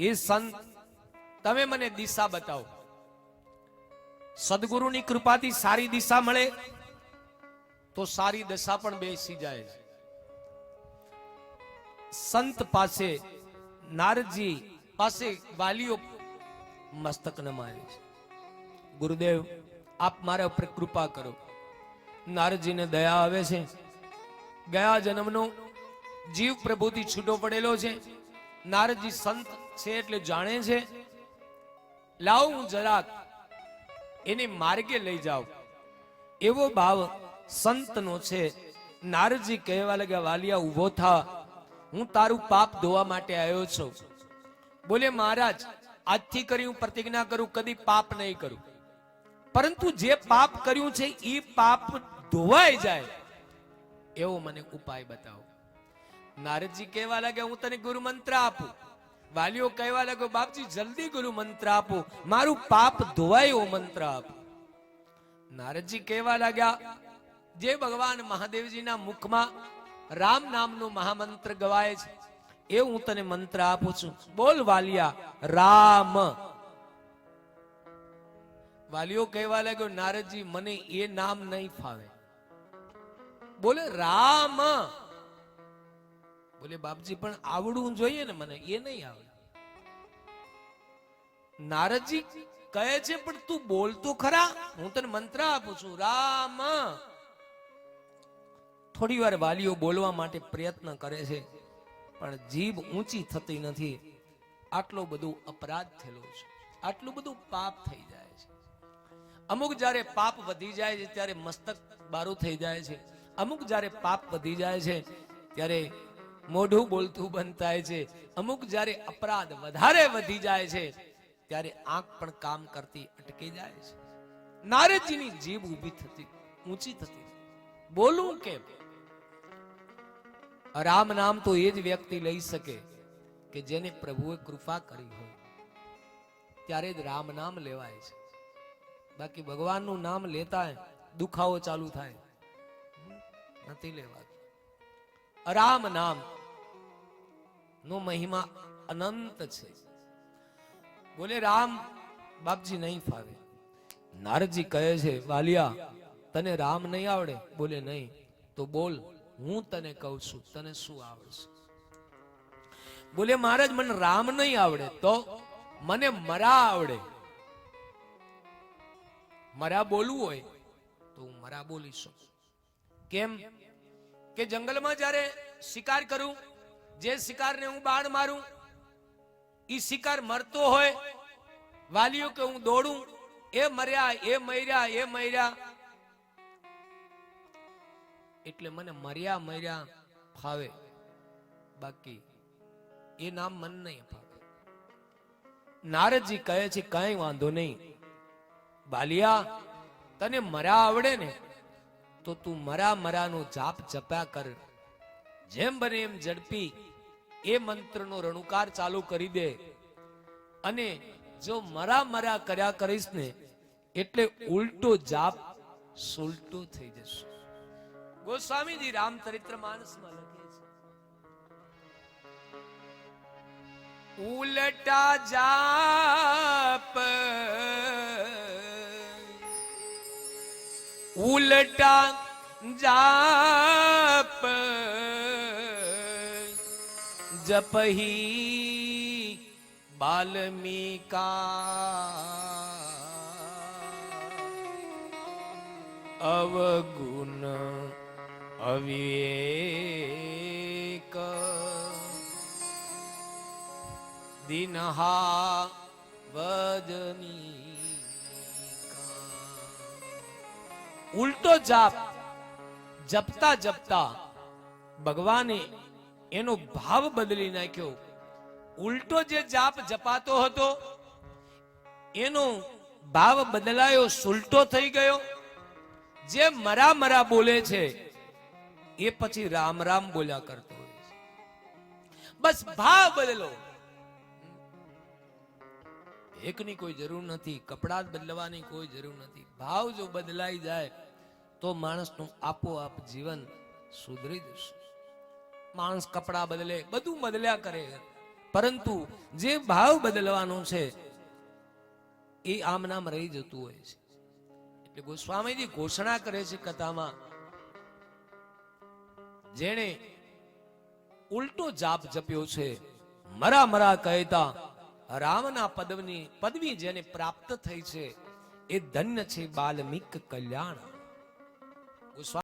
એ સંત, તમે મને દિશા બતાવો. સદગુરુની કૃપાથી સારી દિશા મળે, તો સારી દશા પણ બેસી જાય. સંત પાસે નારદજી પાસે વાલીઓ મસ્તક નમાવે છે. ગુરુદેવ, આપ મારા ઉપર કૃપા કરો. નારદજીને દયા આવે છે. ગયા જન્મનો જીવ પ્રભુથી છૂટો પડેલો છે. નારદજી સંત છે એટલે જાણે છે, લાવ હું જરાક એને માર્ગે લઈ જાઉં. એવો ભાવ સંતનો છે. નારજી કહેવા લાગ્યા, વાલિયા, ઊભો થા. હું તારું પાપ ધોવા માટે આવ્યો છું. બોલે, મહારાજ, આજથી કરી હું પ્રતિજ્ઞા કરું, કદી પાપ નહીં કરું. પરંતુ જે પાપ કર્યું છે એ પાપ ધોવાઈ જાય. એવો મને ઉપાય બતાવો. નારદજી કહેવા લાગ્યા, હું તને ગુરુ મંત્ર આપું. વાલીઓ કહેવા લાગ્યો, બાપજી, જલ્દી ગુરુ મંત્ર આપો. મારું પાપ ધોવાય એવો મંત્ર આપો. નારદજી કહેવા લાગ્યા, જે ભગવાન મહાદેવજીના મુખમાં રામ નામનો મહામંત્ર ગવાય છે, એ હું તને મંત્ર આપું છું. બોલ વાલિયા, રામ. વાલીઓ કહેવા લાગ્યો, નારદજી, મને એ નામ નહીં ફાવે. બોલે, રામ. બોલે, બાપજી, પણ આવડવું જોઈએ ને મને, એ નહીં આવડે. નારદજી કહે છે, પણ તું બોલતો ખરા, હું તને મંત્ર આપું છું. રામ. થોડી વાર વાલીઓ બોલવા માટે પ્રયત્ન કરે છે, પણ જીભ ઊંચી થતી નથી. આટલો બધો અપરાધ થયેલો છે. આટલું બધું પાપ થઈ જાય છે. અમુક જ્યારે પાપ વધી જાય છે, ત્યારે મસ્તક બારું થઈ જાય છે. અમુક જ્યારે પાપ વધી જાય છે, ત્યારે મોઢું બોલતું બંધ થાય છે. અમુક જ્યારે અપરાધ વધારે વધી જાય છે, ત્યારે આંખ પણ કામ કરતી અટકી જાય છે. નારદજીની જીભ ઊભી થતી, ઊંચી થતી. બોલવું કેમ? રામ નામ તો એ જ વ્યક્તિ લઈ શકે કે જેને પ્રભુએ કૃપા કરી હોય. ત્યારે જ રામ નામ લેવાય છે. બાકી ભગવાનનું નામ લેતા દુખાવો ચાલુ થાય. નથી લેવાતું. રામ નામ નો મહિમા અનંત છે. બોલે, રામ, બાપજી નહીં ફાવે. નારદજી કહે છે, વાલિયા, તને રામ નહીં આવડે? બોલે, નહીં. તો બોલ, હું તને કહું છું, તને શું આવડશે બોલે, મહારાજ, મને રામ નહીં આવડે, તો મને મરા આવડે. મરા બોલવું હોય, તો હું મરા બોલી શકું. કેમ? કે જંગલમાં જ્યારે શિકાર કરું જે શિકારને હું બાણ મારું એ શિકાર મરતો હોય, વાલીઓ કે હું દોડું, એ મર્યા એ મર્યા એ મર્યા. એટલે મને મર્યા મર્યા ફાવે. બાકી એ નામ મન નહીં ફાવે. નારદજી કહે છે, કઈ વાંધો નહીં. બાલિયા, તને મરા આવડે ને, તો તું મરા મરાનો જાપ જપ્યા કર. જેમ બને એમ ઝડપી એ મંત્રનો રણુકાર ચાલુ કરી દે. અને જો મરા મરા કર્યા કરીશ ને, એટલે ઉલટો જાપ સુલટો થઈ જશે. ગોસ્વામીજી રામચરિત્ર માનસમાં લખે છે. ઉલટા જાપ ઉલટા જાપ જપહી બાલ્મીકા અવગુણ અવિવેક દિનહા વદની ઉલટો જાપ જપતા જપતા ભગવાને એનો ભાવ બદલી નાખ્યો. ઉલટો જે જાપ જપાતો હતો, એનો ભાવ બદલાયો, સુલટો થઈ ગયો. જે મરા મરા બોલે છે, એ પછી રામ રામ બોલ્યા કરતો હોય બસ ભાવ બદલો. એકની કોઈ જરૂર નથી, કપડા બદલવાની કોઈ જરૂર નથી. ભાવ જો બદલાઈ જાય, તો માણસનું આપોઆપ જીવન સુધરી જશે. માણસ કપડા બદલે, બધું બદલ્યા કરે પરંતુ જે ભાવ બદલવાનો છે, એ આમ નામ રહી જતું હોય છે. એટલે ગોસ્વામીજી ઘોષણા કરે છે કથામાં, જેણે ઉલટો જાપ જપ્યો છે, મરા મરા કહેતા રામના પદવની, પદવી જેને પ્રાપ્ત થઈ છે, એ ધન્ય છે બાલ્મિક કલ્યાણ.